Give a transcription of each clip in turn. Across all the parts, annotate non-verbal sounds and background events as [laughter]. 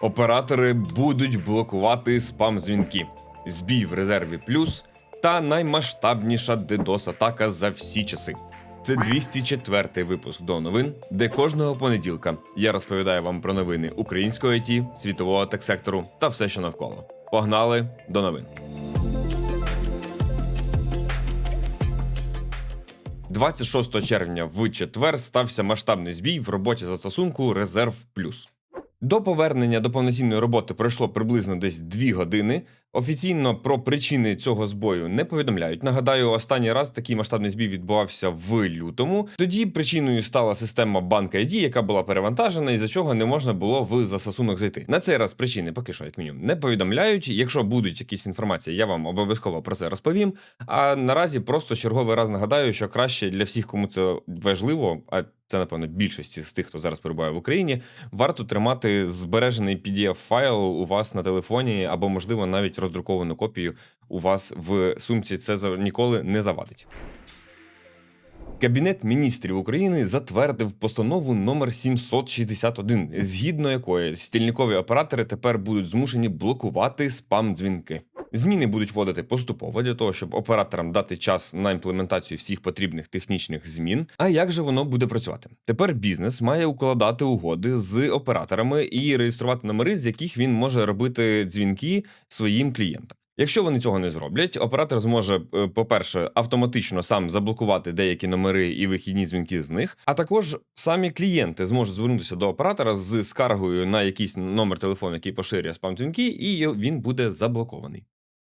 Оператори будуть блокувати спам-дзвінки, збій в резерві плюс та наймасштабніша DDoS-атака за всі часи. Це 204-й випуск до новин, де кожного понеділка я розповідаю вам про новини українського ІТ, світового тек-сектору та все, що навколо. Погнали до новин. 26 червня в четвер стався масштабний збій в роботі застосунку Резерв Плюс. До повернення до повноцінної роботи пройшло приблизно десь 2 години. Офіційно про причини цього збою не повідомляють. Нагадаю, останній раз такий масштабний збій відбувався в лютому. Тоді причиною стала система Bank ID, яка була перевантажена, і за чого не можна було в застосунок зайти. На цей раз причини поки що, як мінімум, не повідомляють. Якщо будуть якісь інформації, я вам обов'язково про це розповім. А наразі просто черговий раз нагадаю, що краще для всіх, кому це важливо, а це напевно більшості з тих, хто зараз перебуває в Україні, варто тримати збережений pdf файл у вас на телефоні, або, можливо, навіть роздруковану копію у вас в сумці. Це ніколи не завадить. Кабінет міністрів України затвердив постанову номер 761, згідно якої стільникові оператори тепер будуть змушені блокувати спам-дзвінки. Зміни будуть вводити поступово для того, щоб операторам дати час на імплементацію всіх потрібних технічних змін. А як же воно буде працювати? Тепер бізнес має укладати угоди з операторами і реєструвати номери, з яких він може робити дзвінки своїм клієнтам. Якщо вони цього не зроблять, оператор зможе, е, по-перше, автоматично сам заблокувати деякі номери і вихідні дзвінки з них. А також самі клієнти зможуть звернутися до оператора з скаргою на якийсь номер телефону, який поширює спам-дзвінки, і він буде заблокований.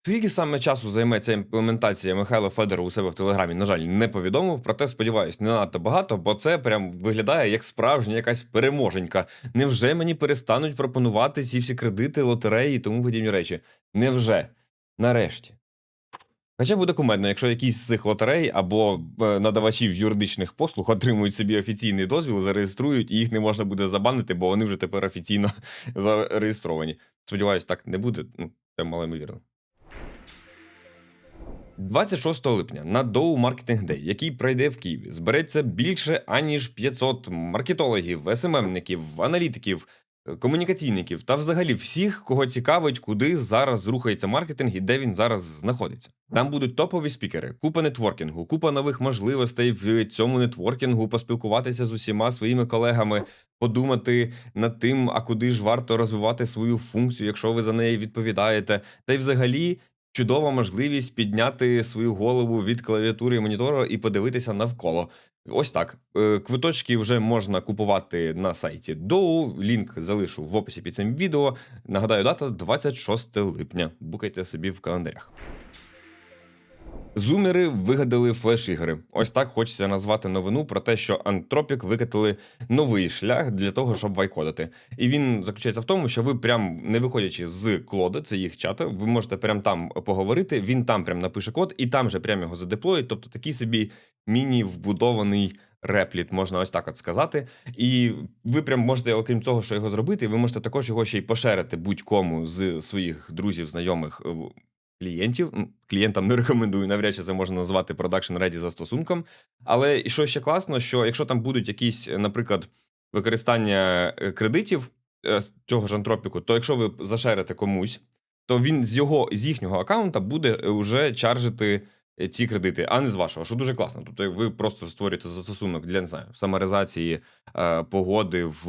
Скільки саме часу займе ця імплементація Михайло Федоров у себе в телеграмі, на жаль, не повідомив. Проте сподіваюсь, не надто багато, бо це прям виглядає як справжня якась переможенька. Невже мені перестануть пропонувати ці всі кредити, лотереї і тому подібні речі? Невже? Нарешті. Хоча буде кумедно, якщо якісь з цих лотерей або е, надавачів юридичних послуг отримують собі офіційний дозвіл, зареєструють, і їх не можна буде забанити, бо вони вже тепер офіційно [laughs] зареєстровані. Сподіваюсь, так не буде. Ну, це малоймовірно. 26 липня на Dow Marketing Day, який пройде в Києві, збереться більше аніж 500 маркетологів, СММників, аналітиків, е, комунікаційників та взагалі всіх, кого цікавить, куди зараз рухається маркетинг і де він зараз знаходиться. Там будуть топові спікери, купа нетворкінгу, купа нових можливостей в цьому нетворкінгу, поспілкуватися з усіма своїми колегами, подумати над тим, а куди ж варто розвивати свою функцію, якщо ви за неї відповідаєте, та й взагалі. Чудова можливість підняти свою голову від клавіатури і монітора і подивитися навколо. Ось так. Е, Квиточки вже можна купувати на сайті Доу. Лінк залишу в описі під цим відео. Нагадаю, дата 26 липня. Букайте собі в календарях. Зумери вигадали флеш-ігри. Ось так хочеться назвати новину про те, що Anthropic викатили новий шлях для того, щоб вайкодити. І він заключається в тому, що ви прям не виходячи з клода, це їх чата, ви можете прям там поговорити. Він там прям напише код, і там же прям його задеплоїть. Тобто такий собі міні-вбудований репліт, можна ось так от сказати. І ви прям можете, окрім цього, що його зробити, ви можете також його ще й пошерити будь-кому з своїх друзів, знайомих. Е, Клієнтів клієнтам не рекомендую, навряд чи це можна назвати продакшн реді застосунком. Але і що ще класно, що якщо там будуть якісь, наприклад, використання е, кредитів е, цього ж антропіку, то якщо ви зашерите комусь, то він з його з їхнього аккаунта буде вже чаржити е, ці кредити, а не з вашого, що дуже класно. Тобто ви просто створюєте застосунок для не знаю, саморизації е, погоди в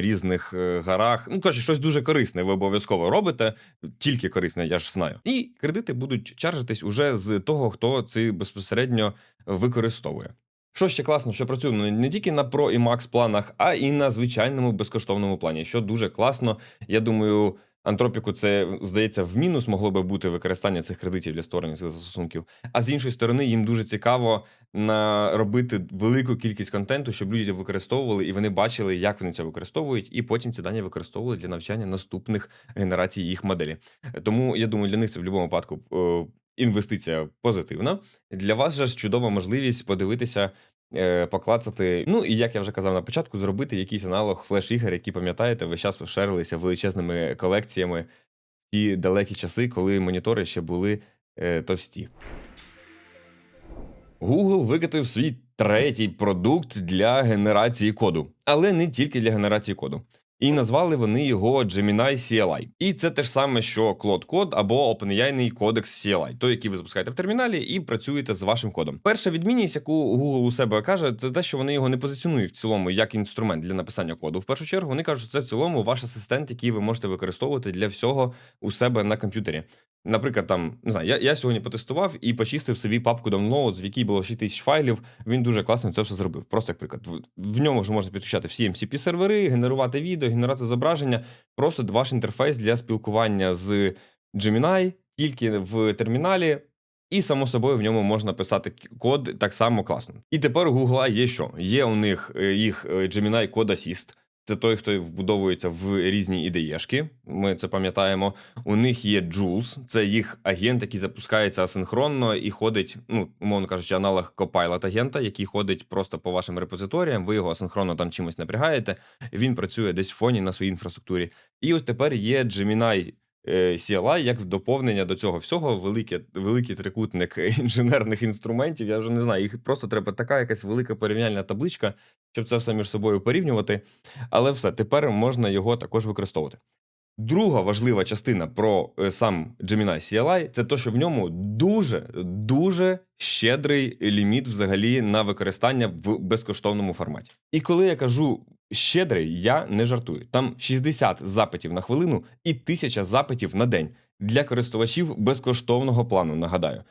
різних е, горах. Ну коротше, щось дуже корисне. Ви обов'язково робите, тільки корисне, я ж знаю. І кредити будуть чаржитись уже з того, хто це безпосередньо використовує. Що ще класно, що працюємо не тільки на Pro і Max планах, а і на звичайному безкоштовному плані, що дуже класно. Я думаю, Антропіку це здається в мінус могло би бути використання цих кредитів для створення цих застосунків. А з іншої сторони, їм дуже цікаво робити велику кількість контенту, щоб люди використовували і вони бачили, як вони це використовують, і потім ці дані використовували для навчання наступних генерацій їх моделі. Тому я думаю, для них це в будь-якому випадку е, інвестиція позитивна. Для вас же ж чудова можливість подивитися. Е, Поклацати, ну і як я вже казав на початку, зробити якийсь аналог флеш-ігор, які пам'ятаєте, весь час шерилися величезними колекціями ті далекі часи, коли монітори ще були е, товсті. Google викатив свій третій продукт для генерації коду, але не тільки для генерації коду. І назвали вони його Gemini CLI. І це те ж саме, що Claude Code або OpenAI кодекс CLI, той, який ви запускаєте в терміналі і працюєте з вашим кодом. Перша відмінність, яку Google у себе каже, це те, що вони його не позиціонують в цілому як інструмент для написання коду. В першу чергу вони кажуть, що це в цілому ваш асистент, який ви можете використовувати для всього у себе на комп'ютері. Наприклад, там не знаю, я, я сьогодні потестував і почистив собі папку Downloads, в якій було 6 тисяч файлів. Він дуже класно це все зробив. Просто як приклад. В, в ньому ж можна підключати всі mcp сервери, генерувати відео, генерувати зображення. Просто ваш інтерфейс для спілкування з Gemini тільки в терміналі. І само собою в ньому можна писати код так само класно. І тепер у Google є що? Є у них е, їх е, Gemini Code Assist. Це той, хто вбудовується в різні ідеєшки. Ми це пам'ятаємо. У них є Jules, це їх агент, який запускається асинхронно і ходить, ну, умовно кажучи, аналог Copilot агента, який ходить просто по вашим репозиторіям. Ви його асинхронно там чимось напрягаєте. Він працює десь в фоні на своїй інфраструктурі. І ось тепер є Gemini CLI як доповнення до цього всього. Велике, великий трикутник [laughs] інженерних інструментів. Я вже не знаю, їх просто треба така якась велика порівняльна табличка, щоб це все між собою порівнювати. Але все, тепер можна його також використовувати. Друга важлива частина про е, сам Gemini CLI це те, що в ньому дуже дуже щедрий ліміт взагалі на використання в безкоштовному форматі. І коли я кажу щедрий, я не жартую. Там 60 запитів на хвилину і 1000 запитів на день для користувачів безкоштовного плану. Нагадаю.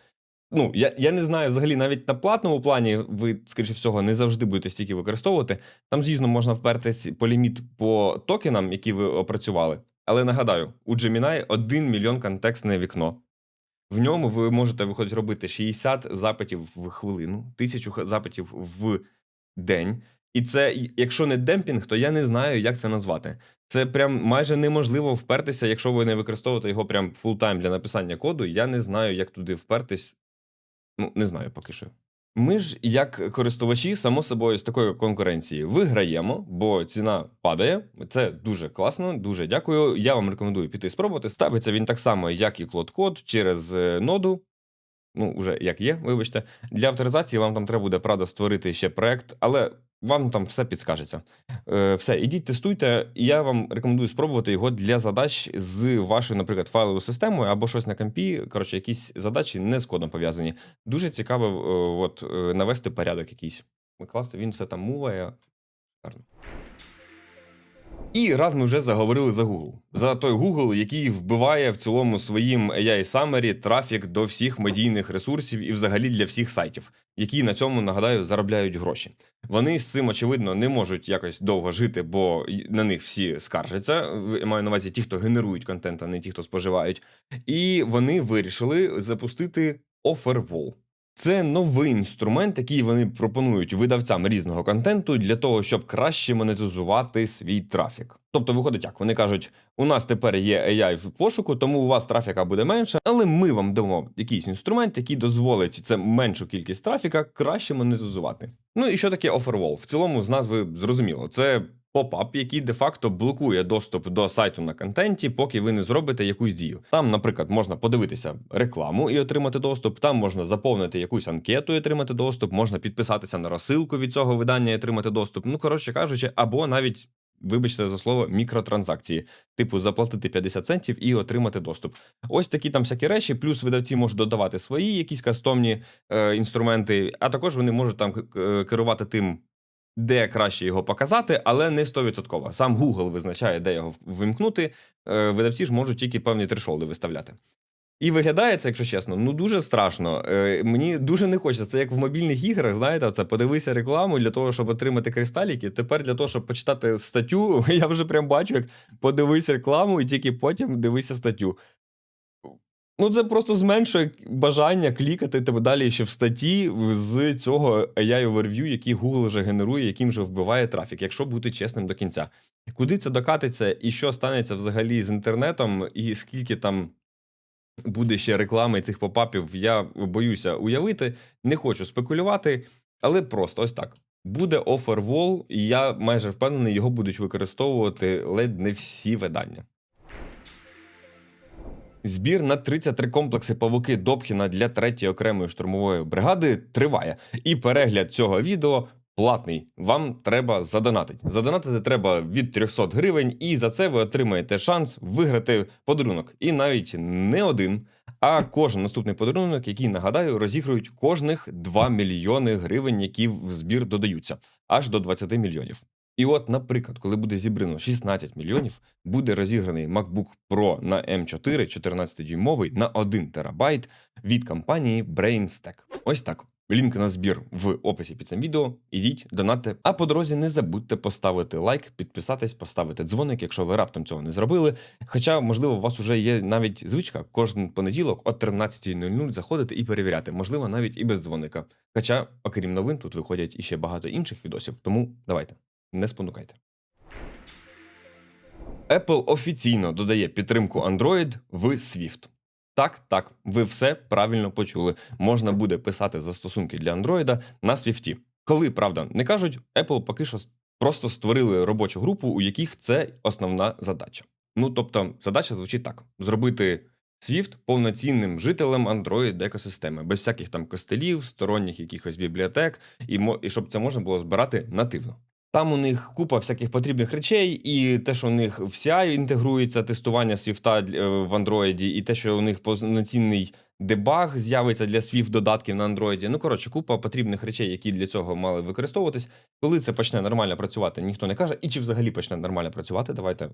Ну, я, я не знаю, взагалі, навіть на платному плані ви, скоріше всього, не завжди будете стільки використовувати. Там, звісно, можна впертись по ліміт по токенам, які ви опрацювали. Але нагадаю, у Gemini 1 мільйон контекстне вікно. В ньому ви можете виходить робити 60 запитів в хвилину, 1000 запитів в день. І це, якщо не демпінг, то я не знаю, як це назвати. Це прям майже неможливо впертися, якщо ви не використовуєте його прям фултайм для написання коду. Я не знаю, як туди впертись. Ну, не знаю поки що. Ми ж, як користувачі, само собою з такої конкуренції виграємо, бо ціна падає. Це дуже класно, дуже дякую. Я вам рекомендую піти спробувати. Ставиться він так само, як і Cloud Code, через е, ноду. Ну, вже як є, вибачте. Для авторизації вам там треба буде, правда, створити ще проект, але вам там все підскажеться. Е, все, ідіть, тестуйте. Я вам рекомендую спробувати його для задач з вашою, наприклад, файловою системою або щось на компі. Коротше, якісь задачі не з кодом пов'язані. Дуже цікаво е, от, е, навести порядок якийсь. Класно, він все там муває. Гарно. І раз ми вже заговорили за Google. За той Google, який вбиває в цілому своїм AI Summary трафік до всіх медійних ресурсів і взагалі для всіх сайтів, які на цьому, нагадаю, заробляють гроші. Вони з цим, очевидно, не можуть якось довго жити, бо на них всі скаржаться. Маю на увазі ті, хто генерують контент, а не ті, хто споживають. І вони вирішили запустити Offerwall. Це новий інструмент, який вони пропонують видавцям різного контенту для того, щоб краще монетизувати свій трафік. Тобто, виходить як вони кажуть: у нас тепер є AI в пошуку, тому у вас трафіка буде менше, але ми вам дамо якийсь інструмент, який дозволить це меншу кількість трафіка краще монетизувати. Ну і що таке Offerwall? В цілому з назви зрозуміло. Це поп-ап, який де-факто блокує доступ до сайту на контенті, поки ви не зробите якусь дію. Там, наприклад, можна подивитися рекламу і отримати доступ. Там можна заповнити якусь анкету і отримати доступ, можна підписатися на розсилку від цього видання і отримати доступ. Ну, коротше кажучи, або навіть. Вибачте за слово, мікротранзакції, типу заплатити 50 центів і отримати доступ. Ось такі там всякі речі. Плюс видавці можуть додавати свої якісь кастомні е, інструменти, а також вони можуть там е, керувати тим, де краще його показати, але не 100%. Сам Google визначає, де його вимкнути. Е, Видавці ж можуть тільки певні трешолди виставляти. І виглядає це, якщо чесно, ну дуже страшно. Е, мені дуже не хочеться. Це як в мобільних іграх, знаєте, це подивися рекламу для того, щоб отримати кристаліки. Тепер для того, щоб почитати статтю, [laughs] я вже прям бачу, як подивись рекламу, і тільки потім дивися статтю. Ну, це просто зменшує бажання клікати тебе далі ще в статті з цього AI overview, який Google вже генерує, яким же вбиває трафік, якщо бути чесним до кінця. Куди це докатиться і що станеться взагалі з інтернетом, і скільки там буде ще реклами цих попапів, я боюся уявити. Не хочу спекулювати, але просто ось так. Буде Offerwall, і я майже впевнений, його будуть використовувати ледь не всі видання. Збір на 33 комплекси павуки Добкіна для третьої окремої штурмової бригади триває. І перегляд цього відео платний. Вам треба задонатити. Задонатити треба від 300 гривень, і за це ви отримаєте шанс виграти подарунок. І навіть не один, а кожен наступний подарунок, який нагадаю, розігрують кожних 2 мільйони гривень, які в збір додаються, аж до 20 мільйонів. І от, наприклад, коли буде зібрано 16 мільйонів, буде розіграний MacBook Pro на M4 14-дюймовий на 1 терабайт від компанії BrainStack. Ось так. Лінк на збір в описі під цим відео. Ідіть, донатьте. А по дорозі не забудьте поставити лайк, підписатись, поставити дзвоник, якщо ви раптом цього не зробили. Хоча, можливо, у вас вже є навіть звичка кожен понеділок о 13.00 заходити і перевіряти, можливо, навіть і без дзвоника. Хоча, окрім новин, тут виходять іще багато інших відосів, тому давайте, не спонукайте. Apple офіційно додає підтримку Android в Swift. Так, так, ви все правильно почули. Можна буде писати застосунки для Android на Swift. Коли правда не кажуть, Apple поки що просто створили робочу групу, у яких це основна задача. Ну тобто, задача звучить так: зробити Swift повноцінним жителем Android екосистеми, без всяких там костелів, сторонніх якихось бібліотек, і мо- і щоб це можна було збирати нативно. Там у них купа всяких потрібних речей, і те, що у них в CI інтегрується тестування Swift е, в Android, і те, що у них повноцінний дебаг з'явиться для Swift додатків на Android. Ну коротше, купа потрібних речей, які для цього мали використовуватись. Коли це почне нормально працювати, ніхто не каже. І чи взагалі почне нормально працювати, давайте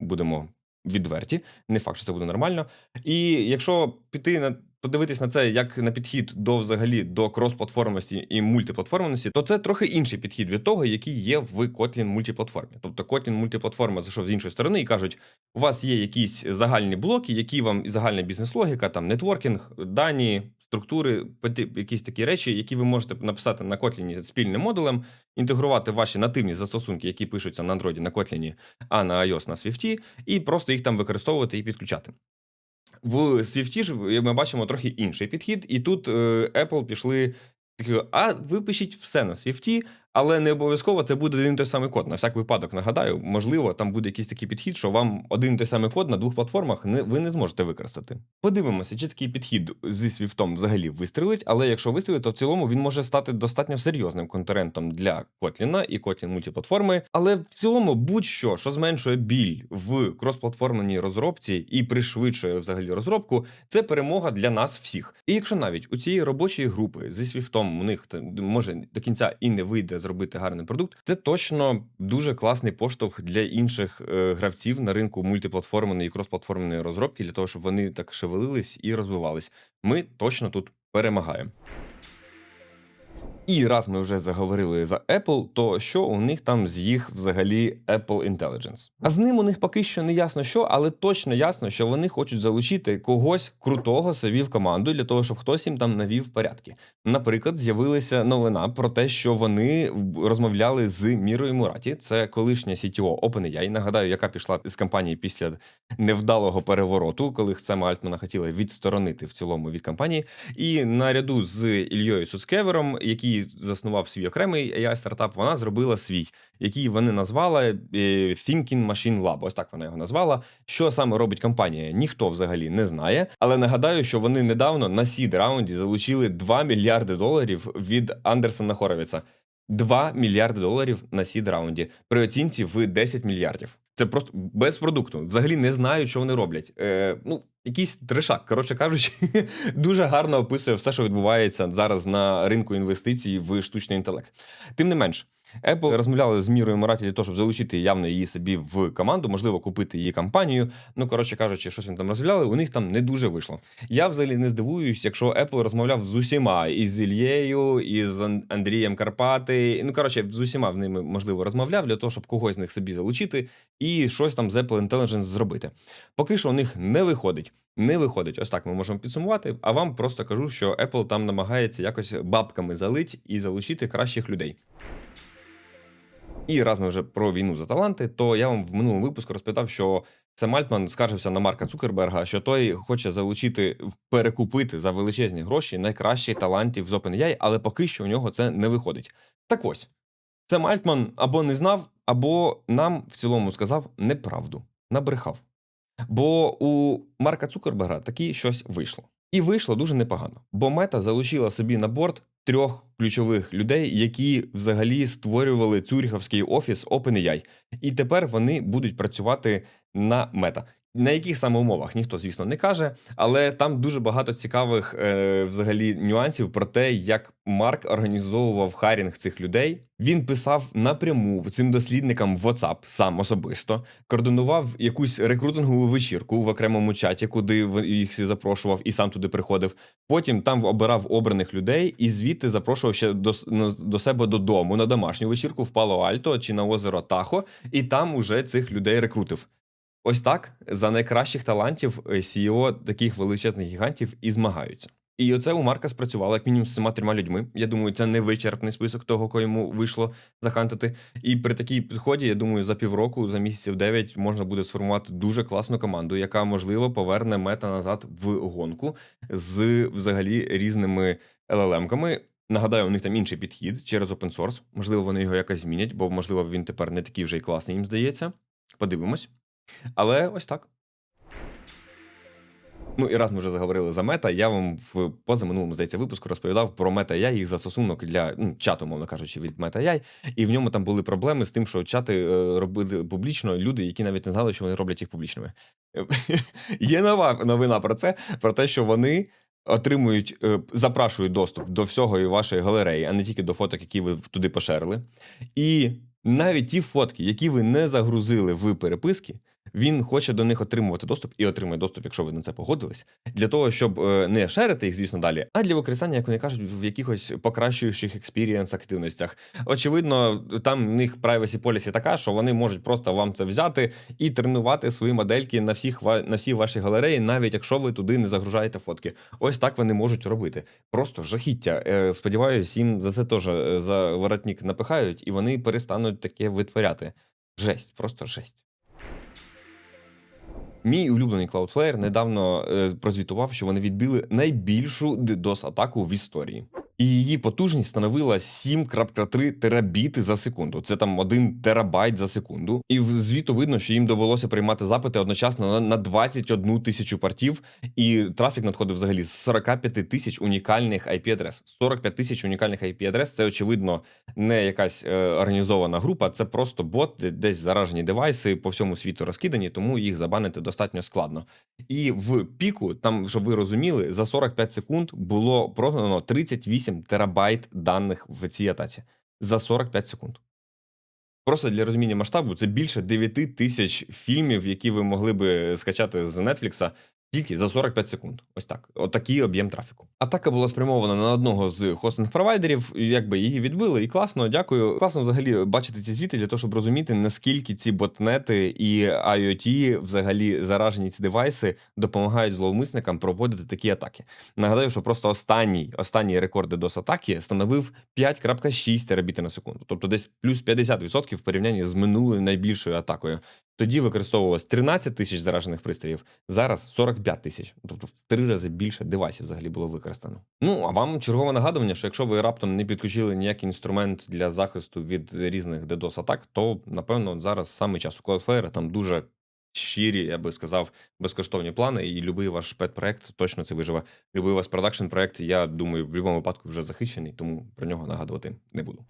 будемо відверті. Не факт, що це буде нормально. І якщо піти на подивитись на це як на підхід до взагалі до кросплатформності і мультиплатформності, то це трохи інший підхід від того, який є в Kotlin мультиплатформі. Тобто Kotlin мультиплатформа зайшов з іншої сторони і кажуть: у вас є якісь загальні блоки, які вам загальна бізнес-логіка, там нетворкінг, дані. Структури, якісь такі речі, які ви можете написати на Kotlin спільним модулем, інтегрувати ваші нативні застосунки, які пишуться на Android на Kotlin, а на iOS на Swift, і просто їх там використовувати і підключати. В Swift ж ми бачимо трохи інший підхід, і тут е, Apple пішли такі, а ви пишіть все на Swift, але не обов'язково це буде один і той самий код. На всяк випадок нагадаю, можливо, там буде якийсь такий підхід, що вам один і той самий код на двох платформах не, ви не зможете використати. Подивимося, чи такий підхід зі Swift взагалі вистрілить, але якщо вистрілить, то в цілому він може стати достатньо серйозним конкурентом для Kotlin і Kotlin мультиплатформи. Але в цілому будь-що, що зменшує біль в кросплатформеній розробці і пришвидшує взагалі розробку, це перемога для нас всіх. І якщо навіть у цієї робочої групи зі Свіфтом у них може до кінця і не вийде зробити гарний продукт, це точно дуже класний поштовх для інших е, гравців на ринку мультиплатформеної і кросплатформеної розробки, для того, щоб вони так шевелились і розвивались. Ми точно тут перемагаємо. І раз ми вже заговорили за Apple, то що у них там з їх взагалі Apple Intelligence? А з ним у них поки що не ясно що, але точно ясно, що вони хочуть залучити когось крутого собі в команду для того, щоб хтось їм там навів порядки. Наприклад, з'явилася новина про те, що вони розмовляли з Мірою Мураті, це колишня CTO OpenAI, нагадаю, яка пішла з компанії після невдалого перевороту, коли Сема Альтмана хотіли відсторонити в цілому від компанії. І наряду з Ільєю Суцкевером, який заснував свій окремий AI стартап, вона зробила свій, який вони назвали е, Thinking Machine Lab. Ось так вона його назвала. Що саме робить компанія, ніхто взагалі не знає. Але нагадаю, що вони недавно на сід раунді залучили 2 мільярди доларів від Андерсона Хоровіца. 2 мільярди доларів на сід раунді при оцінці в 10 мільярдів. Це просто без продукту. Взагалі не знаю, що вони роблять. Е, ну, якийсь трешак. Коротше кажучи, [laughs] дуже гарно описує все, що відбувається зараз на ринку інвестицій в штучний інтелект. Тим не менш, Apple розмовляли з Мірою Мораті для того, щоб залучити явно її собі в команду, можливо, купити її компанію. Ну, коротше кажучи, щось вони там розмовляли, у них там не дуже вийшло. Я взагалі не здивуюсь, якщо Apple розмовляв з усіма, і з Ільєю, і з Андрієм Карпати. Ну, коротше, з усіма в ними можливо розмовляв для того, щоб когось з них собі залучити і щось там з Apple Intelligence зробити. Поки що у них не виходить. Не виходить. Ось так ми можемо підсумувати. А вам просто кажу, що Apple там намагається якось бабками залить і залучити кращих людей. І раз ми вже про війну за таланти, то я вам в минулому випуску розпитав, що Сем Альтман скаржився на Марка Цукерберга, що той хоче залучити, перекупити за величезні гроші найкращих талантів з OpenAI, але поки що у нього це не виходить. Так ось, Сем Альтман або не знав, або нам в цілому сказав неправду, набрехав. Бо у Марка Цукерберга таки щось вийшло. І вийшло дуже непогано, бо мета залучила собі на борт трьох ключових людей, які взагалі створювали цюріховський офіс OpenAI. І тепер вони будуть працювати на мета. На яких саме умовах ніхто, звісно, не каже, але там дуже багато цікавих е, взагалі нюансів про те, як Марк організовував харінг цих людей. Він писав напряму цим дослідникам в WhatsApp сам особисто, координував якусь рекрутингову вечірку в окремому чаті, куди їх всі запрошував, і сам туди приходив. Потім там обирав обраних людей і звідти запрошував ще до, до себе додому на домашню вечірку в Пало-Альто чи на озеро Тахо, і там уже цих людей рекрутив. Ось так за найкращих талантів е, CEO таких величезних гігантів і змагаються. І оце у Марка спрацювало як мінімум з цими трьома людьми. Я думаю, це не вичерпний список того, кого йому вийшло захантити. І при такій підході, я думаю, за півроку, за місяців 9 можна буде сформувати дуже класну команду, яка можливо поверне мета назад в гонку з взагалі різними LLM-ками. Нагадаю, у них там інший підхід через open source. Можливо, вони його якось змінять, бо можливо він тепер не такий вже й класний, їм здається. Подивимось. Але ось так. Ну і раз ми вже заговорили за мета, я вам в позаминулому, здається, випуску розповідав про мета AI, їх застосунок для ну, чату, мовно кажучи, від мета AI. І в ньому там були проблеми з тим, що чати е, робили публічно люди, які навіть не знали, що вони роблять їх публічними. [laughs] Є нова новина про це, про те, що вони отримують, е, запрашують доступ до всього і вашої галереї, а не тільки до фоток, які ви туди пошерили. І навіть ті фотки, які ви не загрузили в переписки, він хоче до них отримувати доступ і отримує доступ, якщо ви на це погодились, для того, щоб е, не шерити їх, звісно, далі, а для використання, як вони кажуть, в якихось покращуючих експірієнс активностях. Очевидно, там в них privacy policy така, що вони можуть просто вам це взяти і тренувати свої модельки на всіх на всій вашій галереї, навіть якщо ви туди не загружаєте фотки. Ось так вони можуть робити. Просто жахіття. Е, Сподіваюсь, їм за це теж е, за воротник напихають, і вони перестануть таке витворяти. Жесть, просто жесть. Мій улюблений Cloudflare недавно е, прозвітував, що вони відбили найбільшу DDoS-атаку в історії. І її потужність становила 7,3 терабіти за секунду. Це там 1 терабайт за секунду. І в звіту видно, що їм довелося приймати запити одночасно на, на 21 тисячу портів, і трафік надходив взагалі з 45 тисяч унікальних IP-адрес. 45 тисяч унікальних IP-адрес – це очевидно не якась е, організована група, це просто бот, десь заражені девайси по всьому світу розкидані, тому їх забанити достатньо складно. І в піку, там, щоб ви розуміли, за 45 секунд було продано 38 терабайт даних в цій атаці. За 45 секунд. Просто для розуміння масштабу це більше 9 тисяч фільмів, які ви могли би скачати з Нетфлікса тільки за 45 секунд. Ось так. Отакий об'єм трафіку. Атака була спрямована на одного з хостинг провайдерів. Якби її відбили, і класно, дякую. Класно взагалі бачити ці звіти для того, щоб розуміти, наскільки ці ботнети і IoT, взагалі заражені ці девайси, допомагають зловмисникам проводити такі атаки. Нагадаю, що просто останній останній рекорд DDoS атаки становив 5,6 терабіти на секунду, тобто десь плюс 50% в порівнянні з минулою найбільшою атакою. Тоді використовувалось 13 тисяч заражених пристроїв, зараз 45 тисяч, тобто в три рази більше девайсів взагалі було використано. Ну а вам чергове нагадування, що якщо ви раптом не підключили ніякий інструмент для захисту від різних DDoS атак, то напевно зараз саме час у Cloudflare там дуже щирі, я би сказав, безкоштовні плани, і любий ваш пет-проект точно це виживе. Любий ваш продакшн проект, я думаю, в будь-якому випадку вже захищений, тому про нього нагадувати не буду.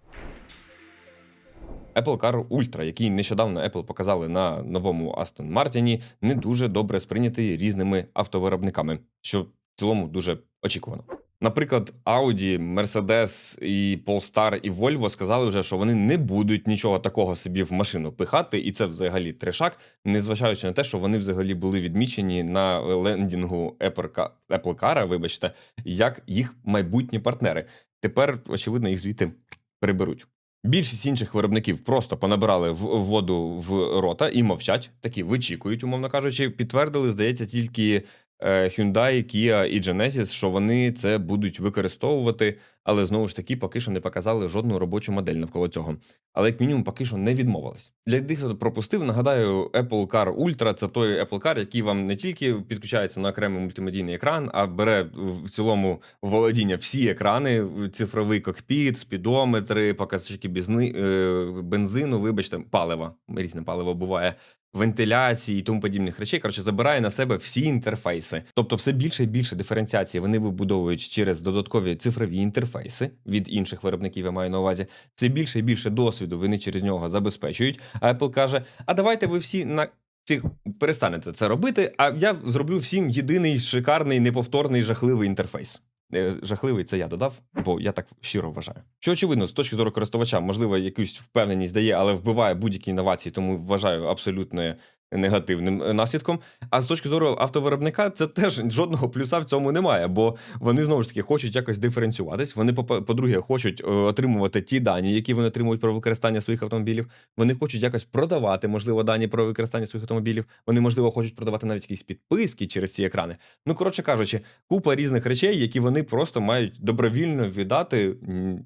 Apple Car Ultra, який нещодавно Apple показали на новому Aston Martin, не дуже добре сприйнятий різними автовиробниками, що в цілому дуже очікувано. Наприклад, Audi, Mercedes і Polestar і Volvo сказали вже, що вони не будуть нічого такого собі в машину пихати, і це взагалі трешак, незважаючи на те, що вони взагалі були відмічені на лендінгу Apple Car- вибачте, як їх майбутні партнери. Тепер, очевидно, їх звідти приберуть. Більшість інших виробників просто понабирали в воду в рота і мовчать, такі вичікують, умовно кажучи. Підтвердили, здається, тільки Hyundai, Kia і Genesis, що вони це будуть використовувати, але знову ж таки поки що не показали жодну робочу модель навколо цього. Але як мінімум поки що не відмовились. Для тих, хто пропустив, нагадаю, Apple Car Ultra – це той Apple Car, який вам не тільки підключається на окремий мультимедійний екран, а бере в цілому володіння всі екрани, цифровий кокпіт, спідометри, показчики бізни, е, бензину, вибачте, палива. Різне паливо буває. Вентиляції і тому подібних речей. Коротше, забирає на себе всі інтерфейси. Тобто, все більше і більше диференціації вони вибудовують через додаткові цифрові інтерфейси від інших виробників, я маю на увазі. Все більше і більше досвіду вони через нього забезпечують. А Apple каже: а давайте ви всі на. Фіг перестанете це робити, а я зроблю всім єдиний шикарний, неповторний, жахливий інтерфейс. Е, Жахливий це я додав, бо я так щиро вважаю. Що очевидно, з точки зору користувача, можливо, якусь впевненість дає, але вбиває будь-які інновації, тому вважаю абсолютно негативним е, наслідком. А з точки зору автовиробника, це теж жодного плюса в цьому немає, бо вони знову ж таки хочуть якось диференціюватись. Вони, по- по-друге, хочуть е, отримувати ті дані, які вони отримують про використання своїх автомобілів. Вони хочуть якось продавати, можливо, дані про використання своїх автомобілів. Вони, можливо, хочуть продавати навіть якісь підписки через ці екрани. Ну, коротше кажучи, купа різних речей, які вони просто мають добровільно віддати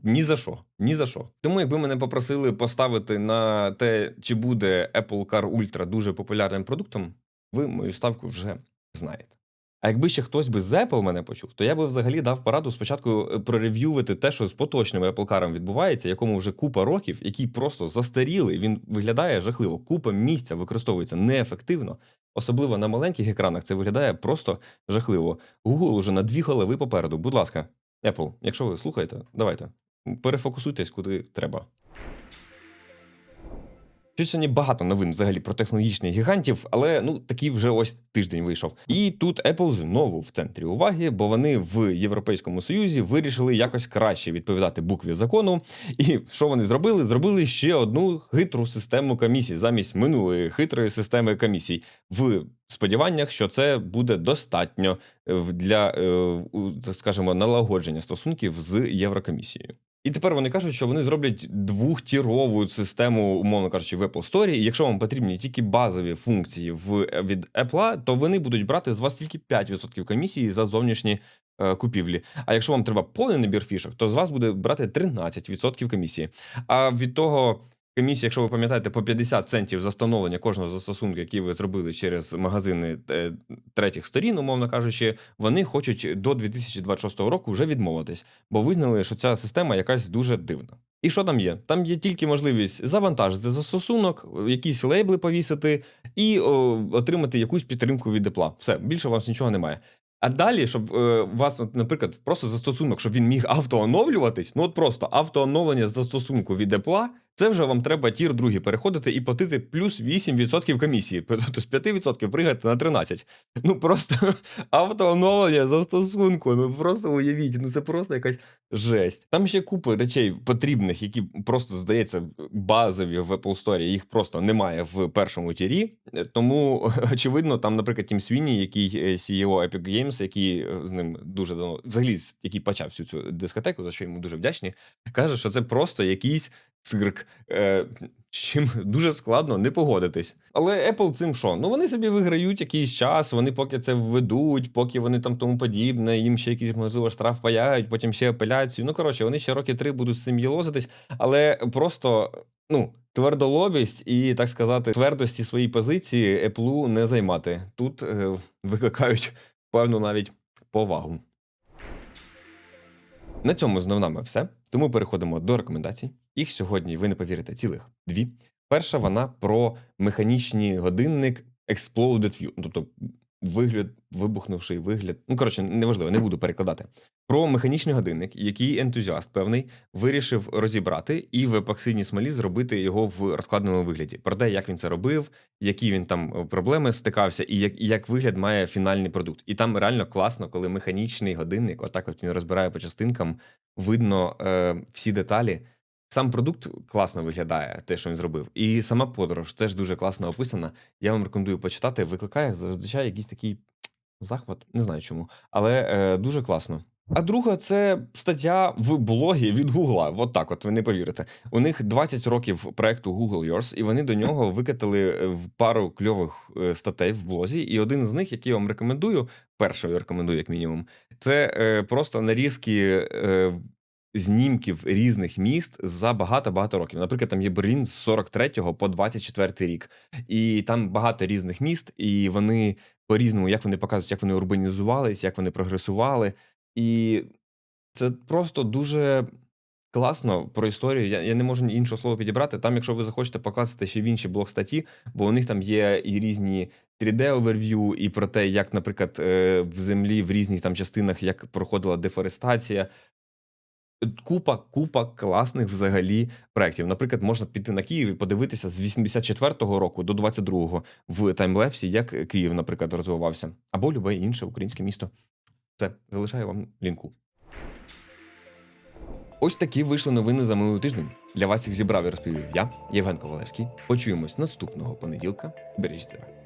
ні за що. Ні за що. Тому, якби мене попросили поставити на те, чи буде Apple Car Ultra дуже популярним продуктом, ви мою ставку вже знаєте. А якби ще хтось би з Apple мене почув, то я би взагалі дав пораду спочатку е, прорев'ювати те, що з поточним Apple Car відбувається, якому вже купа років, який просто застарілий, він виглядає жахливо. Купа місця використовується неефективно. Особливо на маленьких екранах це виглядає просто жахливо. Google уже на дві голови попереду. Будь ласка, Apple, якщо ви слухаєте, давайте перефокусуйтесь куди треба. Щось сьогодні багато новин взагалі про технологічних гігантів, але ну такий вже ось тиждень вийшов. І тут Apple знову в центрі уваги, бо вони в Європейському Союзі вирішили якось краще відповідати букві закону. І що вони зробили? Зробили ще одну хитру систему комісій замість минулої хитрої системи комісій в сподіваннях, що це буде достатньо е, для, е, скажімо, налагодження стосунків з Єврокомісією. І тепер вони кажуть, що вони зроблять двохтірову систему, умовно кажучи, в Apple Store. І якщо вам потрібні тільки базові функції в, від Apple, то вони будуть брати з вас тільки 5% комісії за зовнішні е, купівлі. А якщо вам треба повний набір фішок, то з вас буде брати 13% комісії. А від того. Комісія, якщо ви пам'ятаєте, по 50 центів за встановлення кожного застосунку, який ви зробили через магазини е, третіх сторін, умовно кажучи, вони хочуть до 2026 року вже відмовитись, бо визнали, що ця система якась дуже дивна. І що там є? Там є тільки можливість завантажити застосунок, якісь лейбли повісити і о, отримати якусь підтримку від Apple. Все, більше у вас нічого немає. А далі, щоб е, у вас, наприклад, просто застосунок, щоб він міг автооновлюватись, ну от просто автооновлення застосунку від Apple, це вже вам треба тір другий переходити і платити плюс 8% комісії. [laughs] Тобто з 5% пригати на 13%. Ну просто [laughs] автооновлення застосунку. Ну просто уявіть, ну це просто якась жесть. Там ще купа речей потрібних, які просто здається базові в Apple Store, їх просто немає в першому тірі. Тому [laughs] очевидно, там, наприклад, Тім Свіні, який е, CEO Epic Games, який е, з ним дуже давно, взагалі, який почав всю цю дискотеку, за що йому дуже вдячні, каже, що це просто якийсь цирк. Е, чим дуже складно не погодитись. Але Apple цим що? Ну вони собі виграють якийсь час, вони поки це введуть, поки вони там тому подібне, їм ще якийсь можливо штраф паяють, потім ще апеляцію. Ну коротше, вони ще роки три будуть з цим їлозитись, але просто ну. Твердолобість і, так сказати, твердості своєї позиції Apple не займати. Тут е, викликають певну навіть повагу. На цьому з новинами все. Тому переходимо до рекомендацій. Їх сьогодні, ви не повірите, цілих дві. Перша вона про механічний годинник Exploded View, тобто вигляд, вибухнувший вигляд. Ну, коротше, неважливо, не буду перекладати. Про механічний годинник, який ентузіаст певний вирішив розібрати і в епоксидній смолі зробити його в розкладному вигляді. Про те, як він це робив, які він там е, проблеми стикався, і як, і як вигляд має фінальний продукт. І там реально класно, коли механічний годинник, отак от він розбирає по частинкам, видно е, всі деталі. Сам продукт класно виглядає, те, що він зробив, і сама подорож теж дуже класно описана. Я вам рекомендую почитати. Викликає зазвичай якийсь такий захват, не знаю чому, але е, дуже класно. А друга це стаття в блогі від Гугла. От так, от ви не повірите. У них 20 років проекту Google Yours, і вони до нього викатили е, в пару кльових е, статей в блозі. І один з них, який я вам рекомендую, першою рекомендую, як мінімум, це е, просто нарізки. Е, Знімків різних міст за багато-багато років. Наприклад, там є Берлін з 43 по 24 рік, і там багато різних міст, і вони по-різному, як вони показують, як вони урбанізувались, як вони прогресували. І це просто дуже класно про історію. Я, я не можу іншого слова підібрати. Там, якщо ви захочете покласти ще в інші блог статті, бо у них там є і різні 3D-оверв'ю, і про те, як, наприклад, е, в землі в різних там частинах як проходила дефорестація. Купа, купа класних взагалі проєктів. Наприклад, можна піти на Київ і подивитися з 84-го року до 22-го в таймлепсі, як Київ, наприклад, розвивався, або любе інше українське місто. Все, залишаю вам лінку. Ось такі вийшли новини за минулий тиждень. Для вас їх зібрав і розповів я, Євген Ковалевський. Почуємось наступного понеділка. Бережіть себе.